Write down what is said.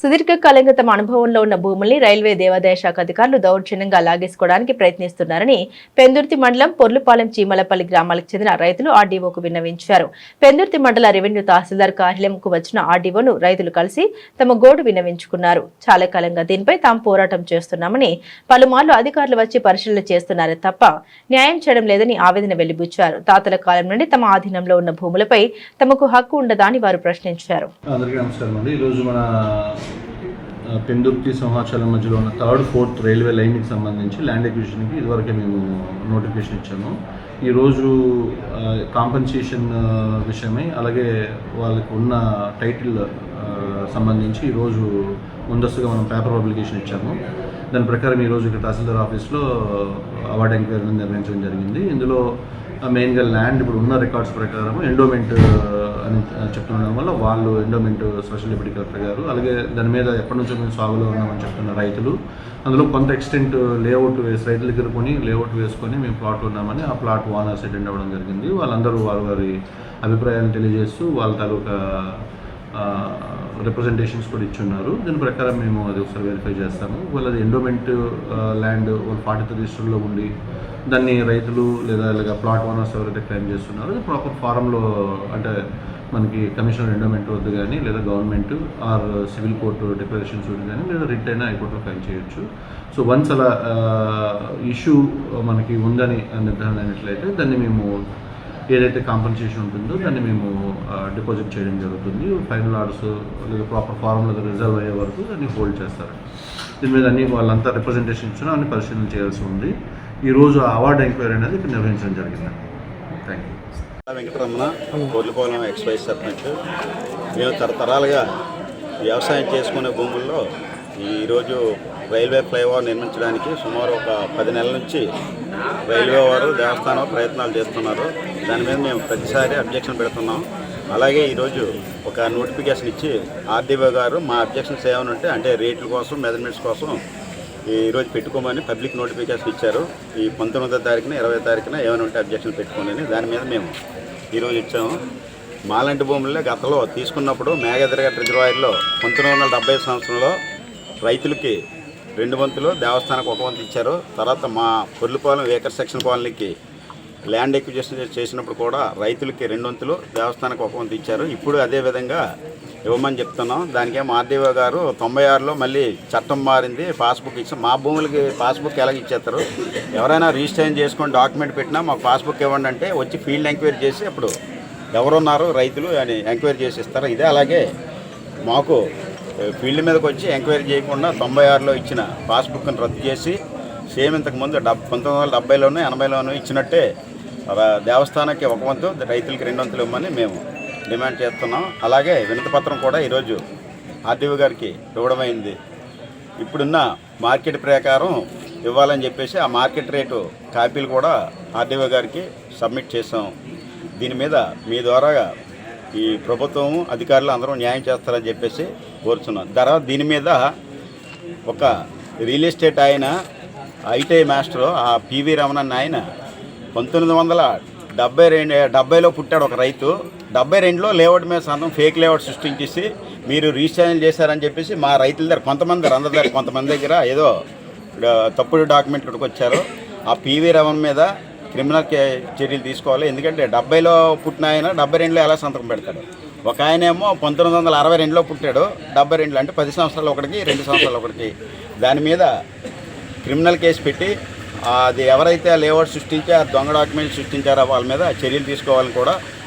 సుదీర్ఘకాలంగా తమ అనుభవంలో ఉన్న భూముల్ని రైల్వే దేవాదాయ శాఖ అధికారులు దౌర్జన్యంగా లాగేసుకోవడానికి ప్రయత్నిస్తున్నారని పెందుర్తి మండలం పొర్లుపాలెం చీమలపల్లి గ్రామాలకు చెందిన రైతులు ఆర్డీఓకు విన్నవించారు. పెందుర్తి మండల రెవెన్యూ తహసీల్దార్ కార్యాలయంకు వచ్చిన ఆర్డీఓను రైతులు కలిసి తమ గోడు విన్నవించుకున్నారు. చాలా కాలంగా దీనిపై తాము పోరాటం చేస్తున్నామని పలుమార్లు అధికారులు వచ్చి పరిశీలన చేస్తున్నారే తప్ప న్యాయం చేయడం లేదని ఆవేదన వెలిబుచ్చారు. తాతల కాలం నుండి తమ ఆధీనంలో ఉన్న భూములపై తమకు హక్కు ఉండదా అని వారు ప్రశ్నించారు. అందరికీ నమస్కారం అండి. ఈరోజు మన పెందుర్తి సింహాచలం మధ్యలో ఉన్న థర్డ్ ఫోర్త్ రైల్వే లైన్కి సంబంధించి ల్యాండ్ ఎక్విజిషన్కి ఇదివరకే మేము నోటిఫికేషన్ ఇచ్చాము. ఈరోజు కాంపన్సేషన్ విషయమై అలాగే వాళ్ళకి ఉన్న టైటిల్ సంబంధించి ఈరోజు ముందస్తుగా మనం పేపర్ పబ్లికేషన్ ఇచ్చాము. దాని ప్రకారం ఈరోజు ఇక్కడ తహసీల్దార్ ఆఫీస్లో అవార్డు ఎంక్వైరీని నిర్వహించడం జరిగింది. ఇందులో మెయిన్గా ల్యాండ్ ఇప్పుడు ఉన్న రికార్డ్స్ ప్రకారం ఎండోమెంట్ అని చెప్తుండడం వల్ల వాళ్ళు ఎండోమెంట్ స్పెషల్ డిప్యూటీ కలెక్టర్ గారు అలాగే దాని మీద ఎప్పటి నుంచో మేము సాగులో ఉన్నామని చెప్తున్న రైతులు అందులో కొంత ఎక్స్టెంట్ లేఅవుట్ వేసి రైతుల దగ్గర కొని లేఅవుట్ వేసుకొని మేము ప్లాట్ ఉన్నామని ఆ ప్లాట్ ఓనర్స్ అటెండ్ అవ్వడం జరిగింది. వాళ్ళందరూ వారి వారి అభిప్రాయాలను తెలియజేస్తూ వాళ్ళ తాలూకా రిప్రజెంటేషన్స్ కూడా ఇచ్చున్నారు. దీని ప్రకారం మేము అది ఒకసారి వెరిఫై చేస్తాము. వాళ్ళది ఎండోమెంట్ ల్యాండ్ వాళ్ళు పాటిత రిజిస్టర్లో ఉండి దాన్ని రైతులు లేదా ఇలాగ ప్లాట్ ఓనర్స్ ఎవరైతే క్లెయిమ్ చేస్తున్నారో అది ప్రాపర్ ఫారంలో అంటే మనకి కమిషనర్ ఎండోమెంట్ వద్ద కానీ లేదా government or civil court declarations suit కానీ లేదా రిట్ అయినా హైకోర్టులో ఫైల్ చేయొచ్చు. సో వన్స్ అలా uh, ఇష్యూ మనకి ఉందని నిర్ధారణ అయినట్లయితే దాన్ని మేము ఏదైతే కాంపన్సేషన్ ఉంటుందో దాన్ని మేము డిపాజిట్ చేయడం జరుగుతుంది. ఫైనల్ ఆర్డర్స్ లేదా ప్రాపర్ ఫారంలో రిజర్వ్ అయ్యే వరకు దాన్ని హోల్డ్ చేస్తారు. దీని మీద అన్ని వాళ్ళంతా రిప్రజెంటేషన్ ఇచ్చినా అన్ని పరిశీలన చేయాల్సి ఉంది. ఈరోజు అవార్డు ఎంక్వైరీ అనేది ఇక్కడ నిర్వహించడం జరిగింది. థ్యాంక్ యూ వెంకటరమణ కోర్లుపాలెం ఎక్స్వైజ్ సర్పంచ్. మేము తరతరాలుగా వ్యవసాయం చేసుకునే భూముల్లో ఈరోజు రైల్వే ఫ్లైఓవర్ నిర్మించడానికి సుమారు ఒక పది నెలల నుంచి రైల్వే వారు దేవస్థానం ప్రయత్నాలు చేస్తున్నారు. దాని మీద మేము ప్రతిసారి అబ్జెక్షన్ పెడుతున్నాం. అలాగే ఈరోజు ఒక నోటిఫికేషన్ ఇచ్చి ఆర్డీఓ గారు మా అబ్జెక్షన్స్ ఏమైనా ఉంటే అంటే రేట్ల కోసం మెజర్మెంట్స్ కోసం ఈరోజు పెట్టుకోమని పబ్లిక్ నోటిఫికేషన్ ఇచ్చారు. ఈ పంతొమ్మిదో తారీఖున ఇరవై తారీఖున ఏమైనా ఉంటే అబ్జెక్షన్ పెట్టుకోమని దాని మీద మేము ఈరోజు ఇచ్చాము. మాలాంటి భూముల్లో గతంలో తీసుకున్నప్పుడు మేఘదరగట్ రిజర్వాయర్లో పంతొమ్మిది వందల డెబ్బై సంవత్సరంలో రైతులకి రెండు వంతులు దేవస్థానానికి ఒక వంతు ఇచ్చారు. తర్వాత మా పొర్లిపాలెం ఏకర్ సెక్షన్ కాలనీకి ల్యాండ్ ఎక్విజేషన్ చేసినప్పుడు కూడా రైతులకి రెండు వంతులు దేవస్థానానికి ఒక వంతు ఇచ్చారు. ఇప్పుడు అదే విధంగా ఇవ్వమని చెప్తున్నాం. దానికే మార్దేవ గారు తొంభై ఆరులో మళ్ళీ చట్టం మారింది పాస్బుక్ ఇచ్చి మా భూములకి పాస్బుక్ ఎలాగ ఇచ్చేస్తారు? ఎవరైనా రిజిస్ట్రేషన్ చేసుకొని డాక్యుమెంట్ పెట్టినా మాకు పాస్బుక్ ఇవ్వండి అంటే వచ్చి ఫీల్డ్ ఎంక్వైరీ చేసి అప్పుడు ఎవరున్నారు రైతులు అని ఎంక్వైరీ చేసి ఇస్తారు? ఇదే అలాగే మాకు ఫీల్డ్ మీదకి వచ్చి ఎంక్వైరీ చేయకుండా తొంభై ఆరులో ఇచ్చిన పాస్బుక్ని రద్దు చేసి సేమ్ ఇంతకుముందు డబ్ పంతొమ్మిది వందల డెబ్బైలోనూ ఎనభైలోనూ ఇచ్చినట్టే దేవస్థానానికి ఒక వంతు రైతులకి రెండు వంతులు ఇవ్వమని మేము డిమాండ్ చేస్తున్నాం. అలాగే వినతిపత్రం కూడా ఈరోజు ఆర్డీఓ గారికి ఇవ్వడమైంది. ఇప్పుడున్న మార్కెట్ ప్రకారం ఇవ్వాలని చెప్పేసి ఆ మార్కెట్ రేటు కాపీలు కూడా ఆర్డీఓ గారికి సబ్మిట్ చేసాం దీని మీద మీ ద్వారా ఈ ప్రభుత్వం అధికారులు అందరూ న్యాయం చేస్తారని చెప్పేసి కోరుతున్నాను తర్వాత దీని మీద ఒక రియల్ ఎస్టేట్ ఆయన ఐటీఐ మాస్టర్ ఆ పివి రమణ అన్న ఆయన పంతొమ్మిది వందల డెబ్బై రెండు డెబ్బైలో పుట్టాడు ఒక రైతు. డెబ్బై రెండులో లేఅవుట్ మీద సొంతం ఫేక్ లేఅవుట్ సృష్టించేసి మీరు రీఛానల్ చేశారని చెప్పేసి మా రైతుల దగ్గర కొంతమంది దగ్గర అందరి దగ్గర కొంతమంది దగ్గర ఏదో తప్పుడు డాక్యుమెంట్ ఇక్కడికి వచ్చారు ఆ పివి రమణ మీద క్రిమినల్ కే- చర్యలు తీసుకోవాలి. ఎందుకంటే డెబ్బైలో పుట్టిన ఆయన డెబ్బై రెండులో ఎలా సంతకం పెడతాడు? ఒక ఆయనేమో పంతొమ్మిది వందల అరవై రెండులో పుట్టాడు. డెబ్బై రెండులో అంటే పది సంవత్సరాలు ఒకటికి రెండు సంవత్సరాలు ఒకటికి దాని మీద క్రిమినల్ కేసు పెట్టి అది ఎవరైతే లేఅవుట్ సృష్టించి ఆ దొంగ డాక్యుమెంట్ సృష్టించారో వాళ్ళ మీద చర్యలు తీసుకోవాలని కూడా